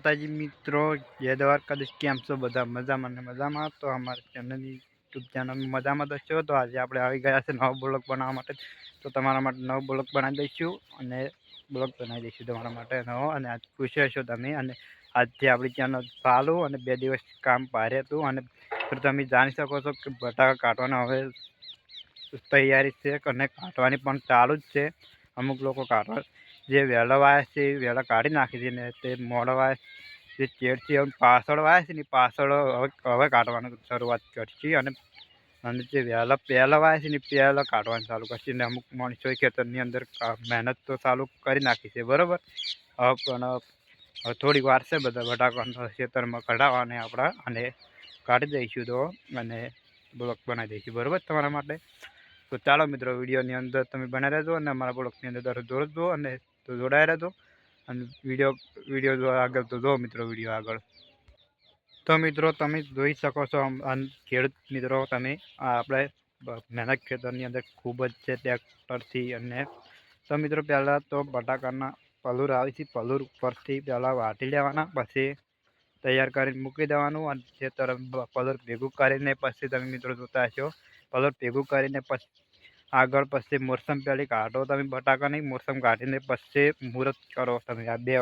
માતાજી, મિત્રો, જય દ્વારકાધીશ. કેમ છો બધા? મજામાં ને મજામાં? તો અમારા ચેનલની યુટ્યુબ ચેનલ મજામાં તો છો? તો આજે આપણે આવી ગયા છે નવો બ્લોગ બનાવવા માટે. તો તમારા માટે નવો બ્લોગ બનાવી દઈશું અને બ્લોગ બનાવી દઈશું તમારા માટે નવો. અને આજ ખુશ હશો તમે, અને આજથી આપણી ચેનલ ચાલુ અને બે દિવસ કામ પારે હતું. અને તમે જાણી શકો છો કે બટાકા કાઢવાના હવે તૈયારી છે અને કાઢવાની પણ ચાલુ જ છે. અમુક લોકો કાઢવા જે વહેલો વાય છે, એ વહેલો કાઢી નાખી છે ને તે મોડો વાય જે ચેડ છે પાછળ વાય છે ને પાછળ હવે હવે કાઢવાની શરૂઆત કરશે અને અને જે વહેલો પહેલો વાય છે ને પહેલો કાઢવાનું ચાલુ કરશે ને અમુક માણસોએ ખેતરની અંદર મહેનત તો ચાલુ કરી નાખી છે, બરાબર? હવે પણ હવે થોડીક વાર છે બધા બટાકાનો ખેતરમાં કઢાવવાને આપણા અને કાઢી દઈશું તો અને બ્લોક બનાવી દઈશું, બરાબર તમારા માટે? તો ચાલો મિત્રો, વિડીયોની અંદર તમે બનાવી રહેજો અને અમારા બ્લોગની અંદર દરરોજ જોડજો અને તો જોડાઈ રહેજો. અને વીડિયો વીડિયો જોવા આગળ તો જો મિત્રો વીડિયો આગળ. તો મિત્રો તમે જોઈ શકો છો ખેડૂત મિત્રો તમે આપણે મહેનત ખેતરની અંદર ખૂબ જ છે ટ્રેક્ટરથી અને તો મિત્રો પહેલાં તો બટાકાના પલુર આવે છે, પલુર ઉપરથી પહેલાં વાટી લેવાના, પછી તૈયાર કરીને મૂકી દેવાનું અને જે તરફ પલર ભેગું કરીને પછી તમે મિત્રો જોતા હશો. પલર ભેગું કરીને પછી આગળ પછી મોસમ પહેલી કાઢો. તમે બટાકા નહીં મોસમ કાઢીને પછી મુહૂર્ત કરો તમે. આ બે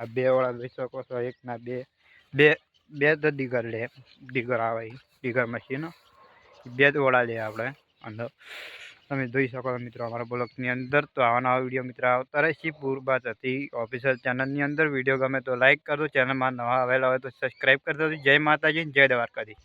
આ બે વાળા જોઈ શકો છો. એકના બે બે બે તો ડીગર લે, ડીગર આવે ડીગર મશીન. બે જ ઓળા લે આપણે અંદર. તમે જોઈ શકો છો મિત્રો અમારા બ્લોગની અંદર. તો આવા નવા વીડિયો મિત્રો આવતા રહેશે. પૂર્વબાદ હતી ઓફિશિયલ ચેનલની અંદર. વીડિયો ગમે તો લાઇક કરજો. ચેનલમાં નવા આવેલા હોય તો સબસ્ક્રાઈબ કરી દેજો જય માતાજી, જય દ્વારકાધીશ.